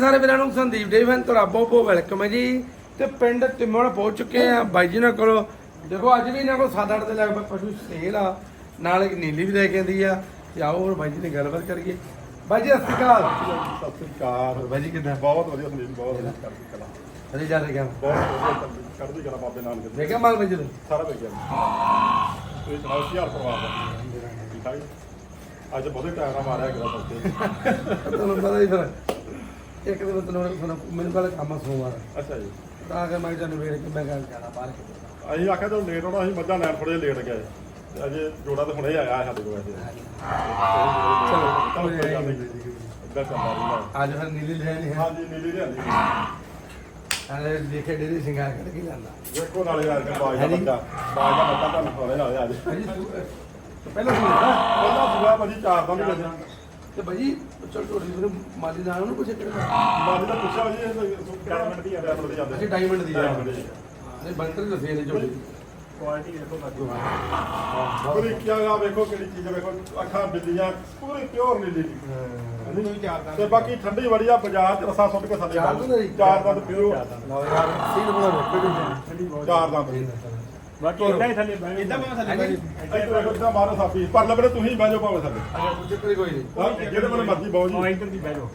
ਸਾਰੇ ਵੀਰਾਂ ਨੂੰ ਸੰਦੀਪ ਡੇਵਨ ਤੁਹਾਡਾ ਬਹੁਤ ਬਹੁਤ ਵੈਲਕਮ ਹੈ ਜੀ। ਤੇ ਪਿੰਡ ਤਿਮੋੜ ਪਹੁੰਚ ਚੁੱਕੇ ਆ ਬਾਈ ਜੀ ਨਾਲ ਕੋਲ। ਦੇਖੋ ਅੱਜ ਵੀ ਇਹਨਾਂ ਕੋਲ 7-8 ਦੇ ਲਗਭਗ ਪਸ਼ੂ ਸੇਲ ਆ। ਨਾਲ ਇੱਕ ਨੀਲੀ ਵੀ ਲੈ ਕੇ ਆਂਦੀ ਆ। ਤੇ ਆਓ ਹੁਣ ਬਾਈ ਜੀ ਨਾਲ ਗੱਲਬਾਤ ਕਰੀਏ। ਬਾਈ ਜੀ ਸਤਿ ਸ਼੍ਰੀ ਅਕਾਲ। ਸਤਿ ਸ੍ਰੀ ਅਕਾਲ। ਬਾਈ ਜੀ ਕਿੱਦਾਂ? ਬਹੁਤ ਵਧੀਆ ਸੰਦੀਪ ਬਹੁਤ ਵਧੀਆ ਕਰਦੀ ਕਲਾ। ਅਰੇ ਜਾ ਰਿਹਾ ਬਹੁਤ ਵਧੀਆ ਕਰਦੀ ਕਰਦੀ ਕਲਾ ਬਾਬੇ ਨਾਨਕ ਦੇ। ਦੇਖਿਆ ਮਾਲ ਬਾਈ ਜੀ ਨੂੰ? ਸਾਰਾ ਮਿਲ ਗਿਆ ਤੁਸੀਂ ਸੁਣਾਓ ਕੀ ਹਾਲ ਪਰਿਵਾਰ ਦਾ? ਠੀਕ ਠਾਕ? ਜੀ? ਅੱਜ ਬਹੁਤੇ ਨਾਲ ਮਾਰਿਆ ਗਿਆ ਬੱਤੇ ਤੁਹਾਨੂੰ ਪਤਾ ਹੀ ਫਿਰ। ਇੱਕ ਦਿਨ ਤੁਹਾਨੂੰ ਤੁਹਾਨੂੰ ਮੈਨੂੰ ਪਹਿਲਾਂ ਕੰਮ ਆ। ਸੋਮਵਾਰ ਅੱਛਾ ਜੀ। ਤਾਂ ਕਿ ਮੈਂ ਤੁਹਾਨੂੰ ਵੇਖ ਕੇ ਮੈਂ ਗੱਲ ਜਾਣਾ ਬਾਹਰ ਕਿਤੇ। ਅਸੀਂ ਆਖਿਆ ਜਦੋਂ ਲੇਟ ਹੋਣਾ ਅਸੀਂ ਮੱਝਾਂ ਲੈਣ ਥੋੜੇ ਲੇਟ ਗਏ। ਤੇ ਅਜੇ ਜੋੜਾ ਤਾਂ ਹੁਣੇ ਆਇਆ ਸਾਡੇ ਕੋਲ ਵੈਸੇ ਚਲੋ ਇੱਦਾਂ ਚੱਲਦਾ ਰਹਿੰਦਾ ਅੱਜ ਫਿਰ ਨੀਲੀ ਲੈ ਲਈ ਹੈ। ਹਾਂਜੀ ਨੀਲੀ ਲਿਆਂਦੀ। ਅਰੇ ਦੇਖੇ ਡੇਰੀ ਸਿੰਗਾਰ ਕੱਢ ਕੇ ਜਾਂਦਾ ਦੇਖੋ ਨਾਲੇ ਯਾਰ ਕੇ ਬਾਜ ਦਾ ਬੱਚਾ ਬਾਜ ਦਾ ਬੱਚਾ ਤੁਹਾਨੂੰ ਖਵਾਲੇ ਨਾਲੇ ਅੱਜ। ਤੂੰ ਤੂੰ ਪਹਿਲਾਂ ਸੁਣ ਪਹਿਲਾਂ ਸੁਬਾ ਭਾਜੀ ਚਾਰ ਦਾ ਵੀ ਲੱਗਿਆ ਤੇ ਭਾਜੀ ਚਲ ਝੋਟੀ ਫਿਰ ਮਾਲੀ ਨਾਲ ਉਹਨੂੰ ਪੁੱਛੇ ਕਿਹੜਾ ਦਾ ਪੁੱਛਿਆ ਭਾਜੀ ਇਹ ਡਾਇਮੰਡ ਦੀ ਆ ਡਾਇਮੰਡ ਦੀ ਜਾਂਦੇ ਅੱਛਾ ਡਾਇਮੰਡ ਦੀ ਆ। ਡਾਇਮੰਡ ਦੀ ਨਹੀਂ ਬੰਤਰ ਦੱਸੇ ਨੇ ਝੋਟੀ ਕੁਆਲਿਟੀ ਦੇਖੋ ਬਾਕੀ। ਪੂਰੀ ਕੀ ਆ ਵੇਖੋ ਕਿਹੜੀ ਚੀਜ਼ ਵੇਖੋ ਅੱਖਾਂ ਬਿੱਲੀਆਂ ਪੂਰੀ ਪਿਓਰ ਨੀਲੀ ਤੇ ਬਾਕੀ ਠੰਡੀ ਬੜੀ ਆ ਬਾਜ਼ਾਰ ਚ ਰਸਾ ਸੁੱਟ ਕੇ ਸਾਡੇ ਚਾਰ ਦੰਦ ਦੀ? ਚਾਰ ਦੰਦ ਪਿਓ ਲਓ ਯਾਰ ਸੀਨ ਬਣਾ ਵੇਖੋ ਚਾਰ ਦੰਦ। ਬਾਕੀ ਇਦਾਂ ਹੀ ਥੱਲੇ ਬਹਿ ਇਦਾਂ ਮੈਂ ਥੱਲੇ। ਬਹਿ ਇੱਥੇ ਇਦਾਂ ਮਾਰੋ ਸਾਫੀ। ਪਰ ਲੱਭੜੇ ਤੁਸੀਂ ਬਹਿ ਜਾਓ ਭਾਵੇਂ ਪੁੱਛੇ ਕੋਈ ਕੋਈ ਨਹੀਂ। ਹਾਂ, ਜਿਹੜੇ ਕੋਲ ਮਰਜ਼ੀ ਹਾਂ ਜੀ। ਇੱਧਰ ਦੀ ਬਹਿ ਜਾਓ।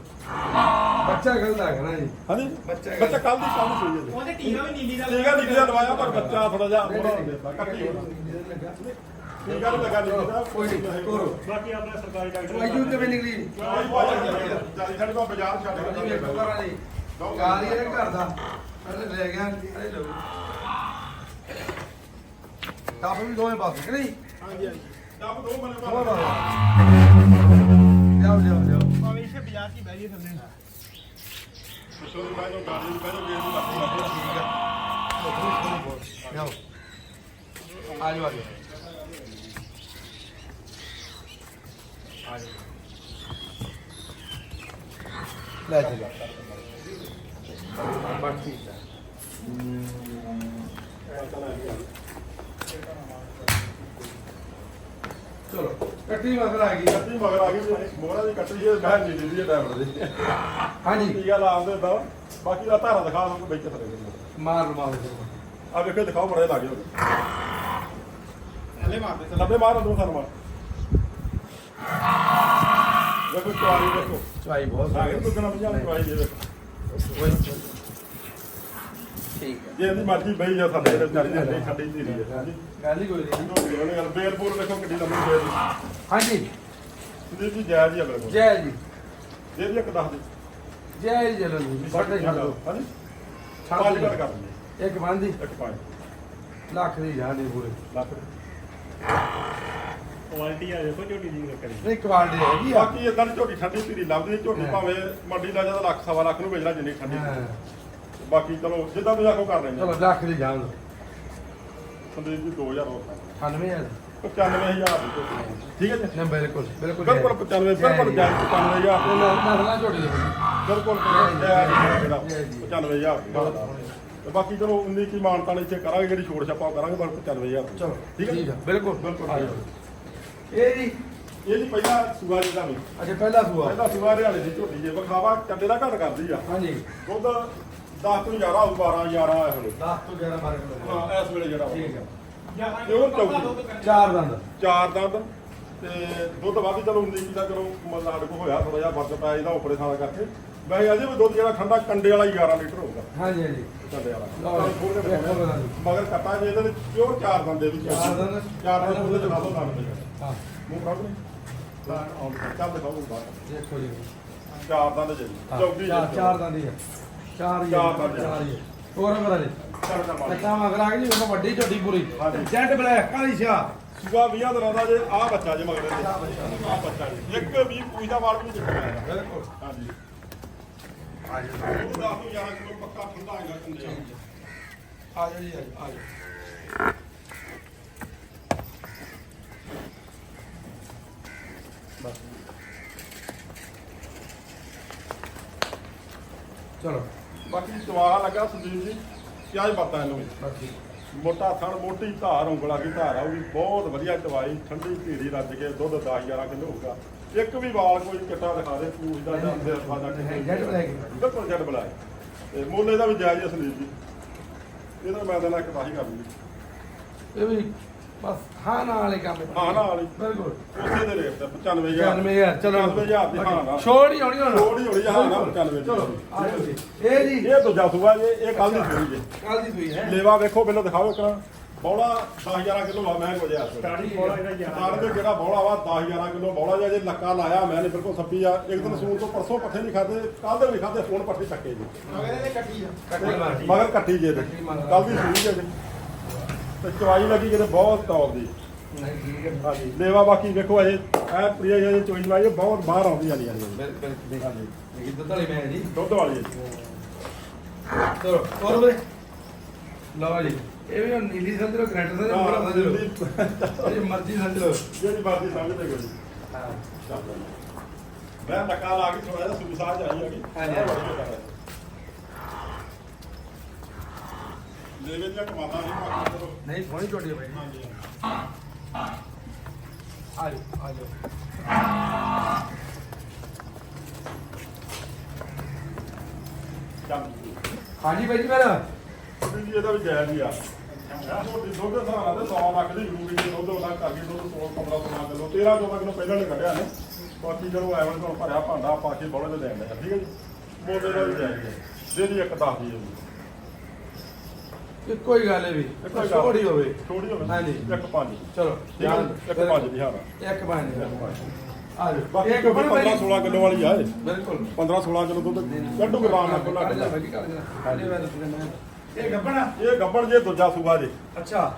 ਬੱਚਾ ਗਲਤ ਆ ਗਿਆ ਜੀ। ਹਾਂਜੀ? ਬੱਚਾ ਬੱਚਾ ਕੱਲ ਦੀ ਕੰਮ ਸੋਈ ਜਾਂਦੇ। ਉਹਦੇ ਟੀਕਾ ਵੀ ਨੀਲੀ ਦਾ ਠੀਕ ਆ ਨਿਕਲਿਆ ਦਵਾਇਆ ਪਰ ਬੱਚਾ ਥੋੜਾ ਜਿਹਾ ਹੁੰਦਾ ਕੱਟੀ ਨੀ ਲੱਗਾ। ਨਿਕਲਿਆ ਕੋਈ ਨਹੀਂ ਕਰੋ ਬਾਕੀ ਆਪਣਾ ਸਰਕਾਰੀ ਡਾਕਟਰ ਵਾਜੂ ਤੇ ਵੀ ਨਿਕਲੀ ਜਾਲੀ ਸਾਡੇ ਕੋਲ ਬਾਜ਼ਾਰ ਛੱਡ ਕੇ ਕਰਾਂ ਜੀ। ਗਾਲੀ ਇਹ ਘਰ ਦਾ। ਅਰੇ ਲੈ ਗਿਆ। ਅਰੇ ਲੋ ਟਾਪ ਵੀ ਦੋਵੇਂ ਪਾਸੇ ਕਿ ਨਹੀਂ? ਹਾਂਜੀ ਹਾਂਜੀ। ਦੱਬ ਦੋ ਮਨੇ ਦੋਵੇਂ ਪਾਸੇ। ਜਾਓ ਜਾਓ ਜਾਓ। ਭਾਵੇਂ ਇੱਥੇ ਬਾਜ਼ਾਰ 'ਚ ਬਹਿ ਜੀ ਥੱਲੇ ਸੋਰੀ ਬਾਈ ਨੂੰ। ਗਾੜੀ ਨੂੰ ਗੇਮ ਨੂੰ ਲੱਗੀ ਲੱਗੀ ਜਾਓ। ਆ ਜਾਓ ਆ ਜਾਓ। ਆ ਜਾਓ। ਲੈ ਚਲੋ ਬਸ ਹੈ ਚਲੋ ਕੱਟੀ ਮਗਰ ਆ ਗਈ। ਕੱਟੀ ਮਗਰ ਆ ਗਈ ਮੋਹਰਾ ਦੀ ਕੱਟੀ ਜੇ ਮੈਂ ਜੀ ਦੀ ਡਾਈਵਰ ਦੀ ਹਾਂਜੀ। ਕੀ ਗੱਲ ਆਉਂਦੇ ਦਾ ਬਾਕੀ ਦਾ ਧਾਰਾ ਦਿਖਾ ਤੁਹਾਨੂੰ ਵਿੱਚ ਥਰੇ ਮਾਰ ਮਾਰ। ਆ ਵੇਖੋ ਦਿਖਾਓ ਬੜੇ ਲੱਗੇ ਹੋ ਥੱਲੇ ਮਾਰਦੇ ਤੇ ਲੱਭੇ ਮਾਰ ਦੋ ਸਾਨੂੰ ਮਾਰ। ਵੇਖੋ ਚਵਾਰੀ ਵੇਖੋ ਚਵਾਈ ਬਹੁਤ ਆ ਗਏ ਦੁੱਗਣਾ ਪੰਜਾਹ ਚਵਾਰੀ ਦੇ ਵੇਖੋ ਠੀਕ ਹੈ। ਜੇ ਇਹਦੀ ਮਰਜ਼ੀ ਬਈ ਜਾ ਸਾਡੇ ਦੇ ਹੱਡੇ ਖੱਡੀ ਦੀ ਰਹੀ ਹੈ ਹਾਂਜੀ ਗੱਲ ਹੀ ਕੋਈ ਨਹੀਂ। ਉਹਨੇ ਗੱਲ ਬੇਲਪੁਰ ਵੇਖੋ ਕਿੱਡੀ ਲੰਮੀ ਬੇਲ ਹਾਂਜੀ। ਸੁਦੀਪ ਜੀ ਜਾਇਜ਼ ਹੀ ਆ ਮੇਰੇ ਕੋਲ। ਜੈ ਜੀ। ਜੇ ਵੀ ਇੱਕ ਦੱਸ ਦੇ। ਜੈ ਜੀ ਜਲੋ ਜੀ ਸਾਡੇ ਛੱਡ ਦਿਓ। ਹਾਂਜੀ। ਛੱਡ ਪੰਜ ਦਿਓ। ਘੱਟ ਕਰ ਦਿੰਦੇ ਇੱਕ ਬੰਦੀ ਇੱਕ ਪੰਜ। ਲੱਖ ਦੀ ਜਾਂਦੀ ਪੂਰੇ ਲੱਖ ਕੁਆਲਿਟੀ ਆ ਦੇਖੋ ਝੋਟੀ ਦੀ ਕਰੀ ਨਹੀਂ ਕੁਆਲਿਟੀ ਹੈਗੀ ਆ। ਬਾਕੀ ਇਦਾਂ ਦੀ ਝੋਟੀ ਠੰਡੀ ਧੀਰੀ ਲੱਭਦੀ। ਨਹੀਂ ਝੋਟੀ ਹਾਂ। ਭਾਵੇਂ ਮੰਡੀ ਦਾ ਜਦ ਲੱਖ ਸਵਾ ਲੱਖ ਨੂੰ ਵੇਚਣਾ ਜਿੰਨੀ ਠੰਡੀ। ਹਾਂ। ਬਾਕੀ ਚਲੋ ਜਿੱਦਾਂ ਤੁਸੀਂ ਆਖੋ ਕਰ ਲੈਂਦੇ ਚਲੋ ਲੱਖ ਦੀ ਜਾਣ ਸੰਦੀਪ ਜੀ 2000 ਹੋਰ 98000 95000 ਦੀ ਝੋਟੀ। ਠੀਕ ਹੈ ਜੀ? ਨਾ ਬਿਲਕੁਲ ਬਿਲਕੁਲ ਬਿਲਕੁਲ 95 ਬਿਲਕੁਲ ਜਾਇਜ਼ 95000 ਨਾ ਨਾ ਝੋਟੀ ਦੇ ਬਿਲਕੁਲ ਜੈ ਜੀ। 95000 ਤੇ ਬਾਕੀ ਚਲੋ 19 ਕੀ ਮਾਨਤਾਂ ਇੱਥੇ ਕਰਾਂਗੇ ਜਿਹੜੀ ਛੋੜ ਛਾਪਾ ਉਹ ਕਰਾਂਗੇ ਪਰ 95000 ਚਲੋ ਠੀਕ ਹੈ ਆ। ਬਿਲਕੁਲ ਬਿਲਕੁਲ। ਆ ਜਾਓ। ਇਹ ਜੀ। ਇਹ ਜੀ ਪਹਿਲਾ ਸੂਆ ਜੀ ਦਾ ਵੀ ਅੱਛਾ ਪਹਿਲਾ ਸੂਆ। ਪਹਿਲਾ ਸੂਆ ਹਰਿਆਣੇ ਦੀ ਝੋਟੀ ਜੇ ਵਿਖਾਵਾ ਚੱਡੇ ਦਾ ਘੱਟ ਕਰਦੀ ਆ। ਹਾਂਜੀ। ਦੁੱਧ 10 ਤੋਂ 11 ਹੋਊ 12 11 ਆਇਆ ਹੁਣ 10 ਤੋਂ 11 ਬਾਰੇ ਕਿਲੋ ਹਾਂ ਇਸ ਵੇਲੇ ਜਿਹੜਾ। ਠੀਕ ਇਹ ਉਹ ਚੌਕੀ ਚਾਰ ਦੰਦ। ਚਾਰ ਦੰਦ। ਤੇ ਦੁੱਧ ਵੱਧ ਚਲੋ 19 ਕੀ ਦਾ ਚਲੋ ਮਤਲਬ ਸਾਡੇ ਕੋਲ ਹੋਇਆ ਥੋੜਾ ਜਿਹਾ ਵਰਤ ਪਿਆ ਇਹਦਾ ਉਪਰੇ ਸਾਲਾ ਕਰਕੇ। ਵੈਸੇ ਅਜੇ ਵੀ ਦੁੱਧ ਜਿਹੜਾ ਠੰਡਾ ਕੰਡੇ ਵਾਲਾ ਹੀ 11 ਲੀਟਰ ਹੋਊਗਾ। ਹਾਂਜੀ ਹਾਂਜੀ। ਕੰਡੇ ਵਾਲਾ। ਮਗਰ ਕੱਟਾ ਜੇ ਇਹਦੇ ਵਿੱਚ ਪਿਓਰ ਚਾਰ ਦੰਦ ਦੇ ਵਿੱਚ। ਚਾਰ ਦੰਦ? ਚਾਰ ਦੰਦ ਉਹਦੇ ਚਲਾ ਦੋ ਨਾਲ ਦੇ। ਹਾਂ। ਮੂੰਹ ਕੱਢ ਲਈ ਹਾਂ ਆਉਂ ਚੱਲ ਦਿਖਾਓ ਬਾਹਰ। ਦੇਖੋ ਜੀ। ਚਾਰ ਦੰਦ ਜੀ ਹਾਂ, ਚੌਕੀ ਚਾਰ ਦੰਦ ਹੀ ਆ। ਚਾਰ ਹੀ ਆ, ਚਾਰ ਦੰਦ। ਚਾਰ ਹੀ ਆ। ਹੋਰ ਨੰਬਰ ਆ ਜੀ? ਚੱਲ ਚੱਲ ਮਾਰ ਕੱਟਾ ਮਗਰ ਆ ਗਈ ਜੀ ਵੱਡੀ ਝੋਟੀ ਪੂਰੀ। ਹਾਂਜੀ। ਜੈਂਟ ਬਲੈਕ ਕਾਲੀ ਸ਼ਾ ਸੁਬਾ 20 ਦਿਨਾਂ ਦਾ ਜੇ ਆਹ ਬੱਚਾ ਜੇ ਮਗਰ ਇਹਦੇ। ਆਹ ਬੱਚਾ ਜੀ। ਇੱਕ ਵੀ ਪੂਛ ਦਾ ਵਾਲ ਵੀ ਨਹੀਂ ਚੁੱਕਿਆ ਬਿਲਕੁਲ। ਹਾਂਜੀ। ਆ ਜਾਓ ਉਹ 10 ਤੋਂ 11 ਕਿਲੋ ਪੱਕਾ ਠੰਡਾ ਹੈਗਾ ਕੰਡੇ ਆ ਜਾਓ ਜੀ ਆ ਜਾਓ, ਆ ਜਾਓ ਬਸ। ਚਲੋ। ਬਾਕੀ ਸਵਾਲ ਲੱਗਾ ਸੰਦੀਪ ਜੀ ਕਿਆ ਹੀ ਪਤਾ ਇਹਨੂੰ ਬਸ ਠੀਕ ਮੋਟਾ ਥਣ ਮੋਟੀ ਧਾਰ ਉਂਗਲਾ ਕੀ ਧਾਰ ਆਊਗੀ। ਬਹੁਤ ਵਧੀਆ ਦਵਾਈ ਠੰਡੀ ਧੀਰੀ ਰੱਜ ਕੇ ਦੁੱਧ 10 11 ਕਿਲੋ ਹੋਊਗਾ। ਇੱਕ ਵੀ ਵਾਲ ਕੋਈ ਕਿੱਟਾ ਦਿਖਾ ਦੇ ਪੂਛ ਦਾ ਜਾਂ ਦਾ ਜਾਂ ਕਿਸੇ ਜੈਡ ਬਲੈਕ। ਬਿਲਕੁਲ ਜੱਟ ਬਲੈਕ। ਤੇ ਮੁੱਲ ਇਹਦਾ ਵੀ ਜਾਇਜ਼ ਅਸਲੀ ਜੀ। ਇਹਦਾ ਮੈਂ ਦੇਣਾ ਇੱਕ ਵਾਹੀ ਕਰ ਲਈ ਇਹ ਵੀ ਬਸ ਹਾਂ ਨਾ ਵਾਲੇ ਕੰਮ ਹਾਂ। ਨਾ ਵਾਲੀ। ਬਿਲਕੁਲ। ਉਸੇ ਦੇ ਰੇਟ ਤੇ 95000 95000 ਚਲੋ। 95000 ਦੀ ਹਾਂ ਨਾ। ਛੋੜ ਹੀ ਹੋਣੀ ਹੁਣ। ਛੋੜ ਹੀ ਹੋਣੀ, ਹਾਂ ਨਾ, ਬਿਲਕੁਲ। 95 ਚਲੋ ਆ ਜਾਓ ਜੀ। ਇਹ ਜੀ। ਇਹ ਦੂਜਾ ਸੂਆ ਜੇ ਇਹ ਕੱਲ ਦੀ ਸੂਈ ਜੇ। ਕੱਲ ਦੀ ਸੂਈ ਹੈ। ਲੇਵਾ ਵੇਖੋ ਪਹਿਲਾਂ ਦਿਖਾਓ ਇੱਕ ਬੌਲਾ 10000 ਕਿਲੋ ਆ ਮੈਂ ਵਜਿਆ ਸਟਾਰਟਿੰਗ ਬੋਲਾ ਇਹਦਾ ਸਟਾਰਟ ਦੇ ਜਿਹੜਾ ਬੌਲਾ ਵਾ 10000 ਕਿਲੋ ਬੌਲਾ ਜਿਹਾ ਜੇ ਲੱਕਾ ਲਾਇਆ ਮੈਂ ਨੇ ਬਿਲਕੁਲ ਸੱਪੀ ਆ। ਇੱਕ ਦਿਨ ਸੂਰ ਤੋਂ ਪਰਸੋਂ ਪੱਠੇ ਨਹੀਂ ਖਾਦੇ ਕੱਲ ਦੇ ਵੀ ਖਾਦੇ ਫੋਨ ਪੱਠੇ ਚੱਕੇ ਜੀ। ਕੱਟੀ ਮਾਰਦੀ ਮਗਰ ਕੱਟੀ ਜੇ ਕੱਟੀ ਮਗਰ। ਕੱਲ ਦੀ ਸੂਈ ਜੇ। ਤੇ ਚਵਾਈ ਲੱਗੀ ਕਿਤੇ ਬਹੁਤ ਟੌਪ ਦੀ। ਹਾਂਜੀ ਲੇਵਾ ਬਾਕੀ ਵੇਖੋ ਅਜੇ ਐ ਪ੍ਰਿਆ ਜੀ ਚੋਈ ਲਾਈ ਬਹੁਤ ਬਾਹਰ ਆਉਂਦੀ ਦੇਖ ਲਈ ਇਹ ਦੁੱਧ ਵਾਲੀ ਮੈਂ ਜੀ। ਦੁੱਧ ਵਾਲੀ ਹੈ ਜੀ। ਚਲੋ ਹੋਰ ਬਰੇ ਲਓ ਜੀ। ਇਹ ਵੀ ਹੁਣ ਨੀਲੀ ਸਮਝ ਲਓ ਕਰੰਟ ਸਮਝ ਲਓ ਬੜਾ ਸਮਝ ਲਓ ਇਹ ਮਰਜ਼ੀ ਸਮਝ ਲਓ ਜਿਹੜੀ ਬਾਤ ਸਮਝਦੇ ਕੋਈ। ਹਾਂ। ਮੈਂ ਟੱਕਾ ਲਾ ਕੇ ਥੋੜਾ ਜਿਹਾ ਸੁਬਸਾਰ ਜਾਈ ਹੈਗੀ ਹਾਂਜੀ। ਕਮਾਦਾ ਨਹੀਂ ਨਹੀਂ ਸੋਹਣੀ ਝੋਟੀ ਹੈ ਬਾਈ। ਹਾਂਜੀ ਹਾਂਜੀ। ਜੀ ਮੇਰਾ ਜੀ ਇਹਦਾ ਵੀ ਜਾਇਜ਼ ਹੀ ਆ। ਮੋਟੀ ਦੁੱਧ ਦੇ ਹਿਸਾਬ ਨਾਲ ਤੇ 100 ਲੱਖ ਦੀ ਜ਼ਰੂਰੀ ਨਹੀਂ ਦੁੱਧ ਉਹਦਾ ਕਰਕੇ ਦੁੱਧ 16 15 16 ਕਿਲੋ 13 14 ਕਿਲੋ ਪਹਿਲਾਂ ਨੇ ਕੱਢਿਆ ਨੇ। ਬਾਕੀ ਜਦੋਂ ਐਵਨ ਕੋਲ ਭਰਿਆ ਭਾਂਡਾ ਪਾ ਕੇ ਬੋਲੇ ਦੇ ਦੇਣ ਦਾ ਠੀਕ ਹੈ ਜੀ? ਮੋਟੇ ਦਾ ਵੀ ਜਾਇਜ਼ ਹੈ ਜਿਹੜੀ ਇੱਕ ਦੱਸ ਦੀ ਜੀ ਇੱਕੋ ਹੀ ਗੱਲ ਹੈ ਵੀ ਇੱਕੋ ਹੀ। ਛੋਟੀ ਹੋਵੇ। ਥੋੜੀ ਹੋਵੇ। ਹਾਂਜੀ। ਇੱਕ ਪੰਜ ਚਲੋ ਹੈ ਜੀ? ਇੱਕ ਪੰਜ ਦੀ ਹਾਂ ਇੱਕ ਪੰਜ ਆ ਜਾਓ। ਬਾਕੀ ਇੱਕ ਕੱਪੜੇ 15 16 ਕਿਲੋ ਵਾਲੀ ਆ ਇਹ। ਬਿਲਕੁਲ। 15 16 ਕਿਲੋ ਦੁੱਧ ਕੱਢੂਗੇ ਆਰਾਮ ਨਾਲ ਖੁੱਲਾ ਕੱਢ ਜਾ ਕੱਢ ਕੱਢ ਜਾ। ਇਹ ਗੱਬਣਾ ਇਹ ਗੱਬੜ ਜੇ ਦੂਜਾ ਸੂਆ ਜੇ। ਅੱਛਾ।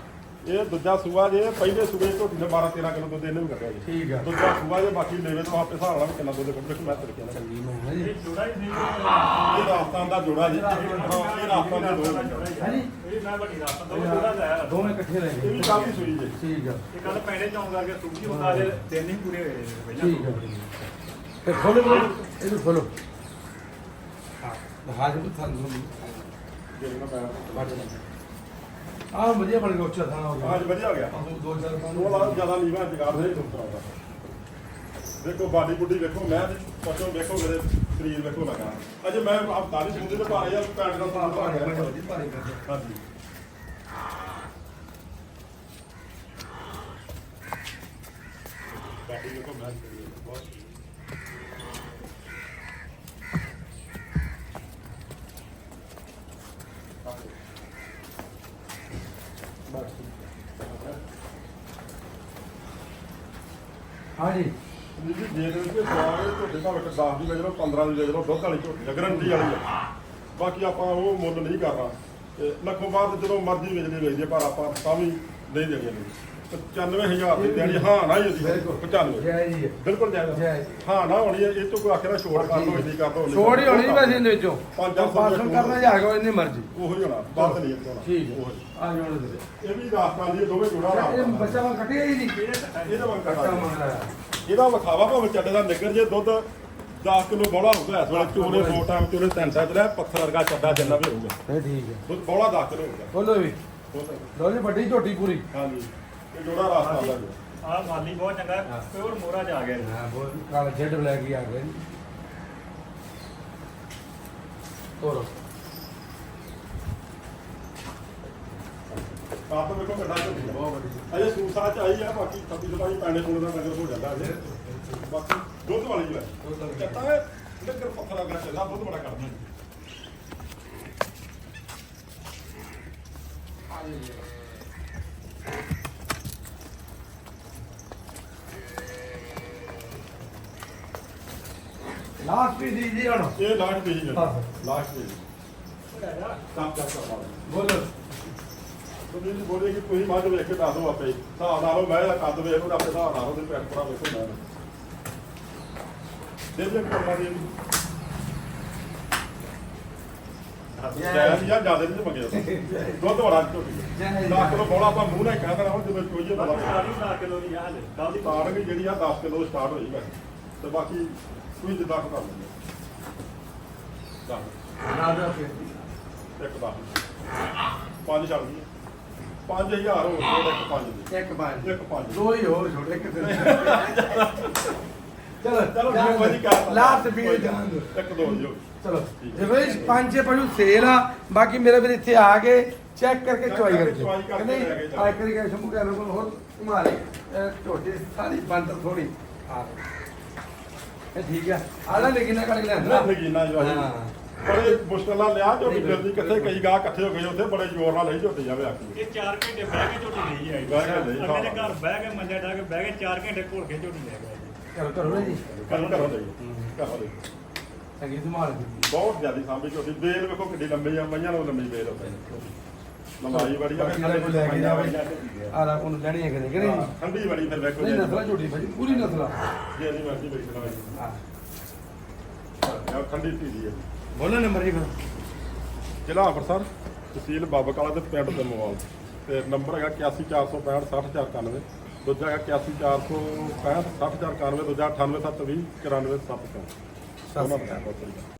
ਇਹ ਦੂਜਾ ਸੂਆ ਜੇ ਪਹਿਲੇ ਸੂਏ ਝੋਟੀ ਨੇ 12 13 ਕਿਲੋ ਦੁੱਧ ਇਹਨੇ ਵੀ ਕੱਢਿਆ ਜੀ। ਠੀਕ ਆ। ਦੂਜਾ ਸੂਆ ਜੇ ਬਾਕੀ ਲੈਵੇ ਤੋਂ ਆਪੇ ਹਿਸਾਬ ਨਾਲ ਕਿੰਨਾ ਦੁੱਧ ਕੱਢ ਮੈਂ ਤਰੀਕੇ ਨਾਲ। ਚੰਗੀ ਮੈਂ ਹਾਂ ਜੀ। ਇਹ ਜੋੜਾ ਹੀ ਸੀ ਇਹ ਰਾਜਸਥਾਨ ਦਾ ਜੋੜਾ ਜੀ ਹਾਂ ਇਹ ਰਾਜਸਥਾਨ ਦੇ ਦੋ ਨੇ। ਹਾਂਜੀ। ਮੈਂ ਵੱਡੀ ਦੋ ਜੋੜਾ ਲਾਇਆ ਦੋਵੇਂ ਇਕੱਠੇ ਲੈ ਇਹ ਗਏ ਵੀ ਕਾਫੀ ਸੂਈ ਜੇ। ਠੀਕ ਆ। ਇਹ ਕੱਲ ਪੈਣੇ ਚੌਂਕ ਕਰਕੇ ਸੂਜੀ ਬਤਾ ਦੇ ਦਿਨ ਨਹੀਂ ਪੂਰੇ ਹੋਏ ਨੇ ਪਹਿਲਾਂ ਠੀਕ ਆ ਤੇ ਖੋਲੋ ਬਈ, ਇਹਨੂੰ ਖੋਲੋ ਹਾਂ। ਹਾਜ਼ਰ ਤੁਹਾਨੂੰ ਵੱਟ ਲੈ ਆ ਵਧੀਆ ਬਣ ਗਿਆ ਉੱਚਾ ਥਾਣਾ ਹੋ ਗਿਆ ਅੱਜ ਵਧੀਆ ਹੋ ਗਿਆ। ਆਹ ਦੋ ਚਾਰ ਪਾਉਣ ਉਹ ਲਾ ਜ਼ਿਆਦਾ ਨੀਵਾ ਜਗਾੜ ਦੇ ਦੁੱਤਰਾ ਦਾ ਦੇਖੋ ਬਾਡੀ ਬੁੱਡੀ ਵੇਖੋ ਮੈਂ ਤੇ ਪੱਛੋਂ ਵੇਖੋ ਮੇਰੇ ਸਰੀਰ ਵੇਖੋ ਲਗਾ ਅਜੇ ਮੈਂ ਆਪ ਦਾੜੀ ਸੁਣਦੇ ਤੇ ਭਾਰੇ ਯਾਰ ਪੈਂਟ ਦਾ ਸਾਹ ਪਾ ਗਿਆ ਭਾਰੀ ਕਰ ਹਾਂਜੀ ਬਾਡੀ ਵੇਖੋ ਮੈਂ ਬਹੁਤ ਹਾਂਜੀ। ਜੀ ਜੀ ਜੇ ਦੇ ਵਿੱਚ ਸਵਾਲ ਝੋਟੇ ਭਾਵੇਂ ਕਿ 10 ਦੀ ਵੇਚ ਲਓ 15 ਦੀ ਵੇਚ ਲਓ ਦੁੱਧ ਵਾਲੀ ਝੋਟੀ ਆ ਗਰੰਟੀ ਵਾਲੀ ਆ। ਬਾਕੀ ਆਪਾਂ ਉਹ ਮੁੱਲ ਨਹੀਂ ਕਰਨਾ। ਤੇ ਲੱਖੋਂ ਬਾਅਦ ਜਦੋਂ ਮਰਜ਼ੀ ਵੇਚਣੀ ਵੇਚਦੇ, ਪਰ ਆਪਾਂ ਤਾਂ ਵੀ ਨਹੀਂ ਦੇਣੀ 95000 ਦੀ ਦੇਣੀ ਹਾਂ ਨਾ ਹੀ ਉਹਦੀ 95 ਜੈ ਜੀ ਬਿਲਕੁਲ ਜਾਇਜ਼ ਜੈ। ਹਾਂ ਨਾ ਹੋਣੀ ਹੈ, ਇਹ ਤੋਂ ਕੋਈ ਆਖਿਆ ਛੋੜ ਕਰ ਲਓ ਇੰਨੀ ਕਰ ਲਓ ਛੋੜ ਹੀ ਹੋਣੀ ਵੈਸੇ ਇਹਦੇ ਵਿੱਚੋਂ। ਪੰਜ ਦਸ ਸੌ ਪਾਸਨ ਕਰਨਾ ਜਾ ਕੇ ਇੰਨੀ ਮਰਜ਼ੀ। ਉਹੀ ਹੋਣਾ ਬਾਤ ਨਹੀਂ ਹੋਣਾ। ਠੀਕ ਹੈ। ਉਹੀ। ਆ ਜਾਣ ਦੇ ਇਹ ਵੀ ਰਾਜਸਥਾਨ ਦੀ ਦੋਵੇਂ ਜੋੜਾ ਇਹ ਬੱਚਾ ਵਾ ਕੱਟਿਆ ਹੀ ਨਹੀਂ। ਇਹਦਾ ਵਾਂ ਕੱਟਾ ਕੱਟਾ ਮੰਗਦਾ ਇਹਦਾ ਵਿਖਾਵਾ ਭਾਵੇਂ ਚੱਡੇ ਦਾ ਨਿੱਗਰ ਜੇ ਦੁੱਧ 10 ਕਿਲੋ ਬੋਲਾ ਹੋਊਗਾ ਇਸ ਵੇਲੇ ਚੋਲੇ ਦੋ ਟਾਈਮ ਚੋਲੇ ਤਿੰਨ ਟਾਈਮ ਚਲੇ ਪੱਥਰ ਵਰਗਾ ਚੱਡਾ ਜਿੰਨਾ ਵੀ ਹੋਊਗਾ। ਇਹ ਠੀਕ ਹੈ। ਦੁੱਧ ਬੋਲਾ 10 ਕਿਲੋ ਹੋਊਗਾ ਬੋਲੋ ਵੀ। ਲੋ ਜੀ ਵੱਡੀ ਝੋਟੀ ਪੂਰੀ। ਹਾਂਜੀ। ਇਹ ਜੋੜਾ ਰਾਸਤਾ ਦਾ ਜੀ। ਆਹ ਮਾਲੀ ਬਹੁਤ ਚੰਗਾ ਪਿਓਰ ਮੋਰਾ ਚ ਆ ਗਿਆ ਜੀ। ਹਾਂ ਬੋਲ ਕਾਲ ਜੈਡ ਬਲੈਕ ਹੀ ਆ ਗਏ ਜੀ। ਤੋਰੋ ਕਾਪ ਵੇਖੋ ਕਿੱਡਾ ਝੋਟੀ ਆ। ਬਹੁਤ ਵੱਡੀ ਅਜੇ ਸੂਸਾ ਚ ਆਈ ਆ ਬਾਕੀ 26 27 ਪੈਂਡੇ ਕੋਲ ਦਾ ਨਗਰ ਹੋ ਜਾਂਦਾ ਅਜੇ ਬਾਕੀ ਦੁੱਧ ਵਾਲੀ ਹੈ। ਦੁੱਧ ਵਾਲੀ। ਕਹਿੰਦਾ ਹੈ ਨਗਰ ਪੱਥਰ ਵਰਗਾ ਚੱਲਦਾ ਦੁੱਧ ਬੜਾ ਕਰਦਾ ਲਾਸਟ ਵੀ ਦੀ ਜੀ ਹੁਣ। ਇਹ ਲਾਸਟ ਪੇਜ ਹੈ। ਬਸ। Last page. ਕੰਮ ਕਰ ਸਕਦਾ ਬੋਲੋ। ਤੁਸੀਂ ਜੀ ਬੋਲੇ ਕਿ ਤੁਸੀਂ ਮੱਝ ਵੇਖ ਕੇ ਦੱਸ ਦਿਓ ਆਪੇ। ਹਿਸਾਬ ਨਾਲ ਮੈਂ ਇਹਦਾ ਕੱਦ ਵੇਖ ਲਓ ਆਪਣੇ ਹਿਸਾਬ ਨਾਲ ਉਹਦੇ ਪੈਰ ਪੂਰਾ ਵੇਖੋ ਮੈਂ। ਦੇ ਦੇ ਕਰਨਾ ਦੇ ਜੈ। ਜਾਂ ਜ਼ਿਆਦਾ ਨਹੀਂ ਮੰਗਿਆ ਦੁੱਧ ਬੜਾ ਝੋਟੀ ਜੈ ਜੀ। 10 ਕਿਲੋ ਬੋਲਾ ਆਪਾਂ ਮੂੰਹ ਨਾਲ ਕਹਿ ਦੇਣਾ ਹੁਣ ਜਦੋਂ ਚੋਈਏ ਪਤਾ ਸਾਰੀ 10 ਕਿਲੋ ਦੀ ਆ ਹਲੇ ਕੱਲ ਦੀ ਸਟਾਰਟ ਵੀ ਜਿਹੜੀ ਆ 10 ਕਿਲੋ ਸਟਾਰਟ ਹੋਈ ਤੇ ਬਾਕੀ ਤੁਸੀਂ ਜਿੱਦਾਂ ਕਰ ਲੈਂਦੇ ਦਾ ਇੱਕ ਦਸ ਪੰਜ ਛੱਡ ਦਈਏ 5000 ਹੋ ਗਏ ਇੱਕ ਪੰਜ। ਦੀ ਇੱਕ ਪੰਜ। ਇੱਕ ਪੰਜ। ਦੋ ਹੀ ਹੋਰ ਛੋਟੇ ਇੱਕ ਤੇ। ਚਲੋ ਚਲੋ ਜਾਣ ਕਰ- ਲਾਸਟ ਵੀਡੀਓ ਜਾਣ ਦਿਓ ਇੱਕ ਦੋ ਜੀ ਚਲੋ ਦੇਖੋ ਜੀ ਪੰਜ ਛੇ ਪਸ਼ੂ ਸੇਲ ਆ। ਬਾਕੀ ਮੇਰੇ ਵੀਰ ਇੱਥੇ ਆ ਕੇ ਚੈੱਕ ਕਰਕੇ Check ਚੁਆਈ ਕਰਕੇ ਕਰਕੇ। ਚੁਆਈ ਕਰਕੇ ਨਹੀਂ? ਲੈ ਕੇ ਜਾਓ। ਆਈ ਕਰੀ ਕੇ ਸ਼ੰਭੂ ਕਹਿ ਕੋਲ ਹੋਰ ਲਈ ਝੋਟੀ ਸਾਰੀ ਬੰਦ ਥੋੜੀ ਆ ਇਹ ਠੀਕ ਆ। ਆਲਾ ਲੇਕਿਨ ਨਾ ਕੱਢ ਕੇ ਲਿਆਂਦਾ ਨਾ ਨਗੀਨਾ ਜੀ ਹਾਂ। ਬੜੇ ਮੁਸ਼ਕਲ ਨਾਲ ਲਿਆ ਝੋਟੀ ਫਿਰਦੀ। ਕਿੱਥੇ ਕਈ ਗਾਹ ਇਕੱਠੇ ਹੋ ਗਏ ਉੱਥੇ ਬੜੇ ਜ਼ੋਰ ਨਾਲ ਲਈ ਝੋਟੀ ਜਾਵੇ ਆਖੀ ਇਹ 4 ਘੰਟੇ ਬਹਿ ਕੇ ਝੋਟੀ ਲਈ ਆਈ। ਬਹਿ ਕੇ ਲਈ, ਅਗਲੇ ਦੇ ਹਾਂ। ਘਰ ਬਹਿ ਕੇ ਮੰਜਾ ਢਾ ਕੇ ਬਹਿ ਕੇ 4 ਘੰਟੇ ਘੋਲ ਕੇ ਝੋਟੀ ਲੈ ਗਿਆ ਜੀ ਚਲੋ ਕਰੋ ਜੀ ਕਰੋ ਕਰੋ ਲਈ। ਕਰੋ ਲਈ। ਚੰਗੀ ਸੰਭਾਲ ਕੇ ਬਹੁਤ ਜ਼ਿਆਦਾ ਸਾਂਭੀ ਝੋਟੀ। ਬੇਲ ਵੇਖੋ ਕਿੱਡੀ ਲੰਮੀ ਆ। ਮਈਆਂ ਨੂੰ ਲੰਮੀ ਬੇਲ ਹੁੰਦੀ ਲੰਬਾਈ ਬੜੀ ਆ। ਬਾਕੀ ਜਿਹੜਾ ਕੋਈ ਲੈ ਕੇ ਜਾਵੇ। ਆਲਾ ਉਹਨੂੰ ਲੈਣੀ ਹੈ ਕਿਤੇ ਕਿ ਨਹੀਂ ਹਾਂ, ਠੰਡੀ ਬੜੀ ਫਿਰ ਵੇਖੋ ਨਹੀਂ ਨਸਲਾ ਝੋਟੀ ਭਾਜੀ ਪੂਰੀ ਨਸਲਾ। ਜੇ ਨਹੀਂ ਮਰਜ਼ੀ ਵੇਖ ਲਓ ਹਾਂ। ਇਹ ਠੰਡੀ ਪੀਦੀ ਹੈ ਬੋਲੋ ਨੰਬਰ ਜੀ ਫਿਰ। ਜ਼ਿਲ੍ਹਾ ਅੰਮ੍ਰਿਤਸਰ ਤਹਿਸੀਲ ਬਾਬਕਾਲਾ ਤੇ ਪਿੰਡ ਦੇ ਮੋਵਾਲ ਤੇ ਨੰਬਰ ਹੈਗਾ 814656 60491 ਦੂਜਾ ਹੈਗਾ 814656 60491 ਦੂਜਾ 98720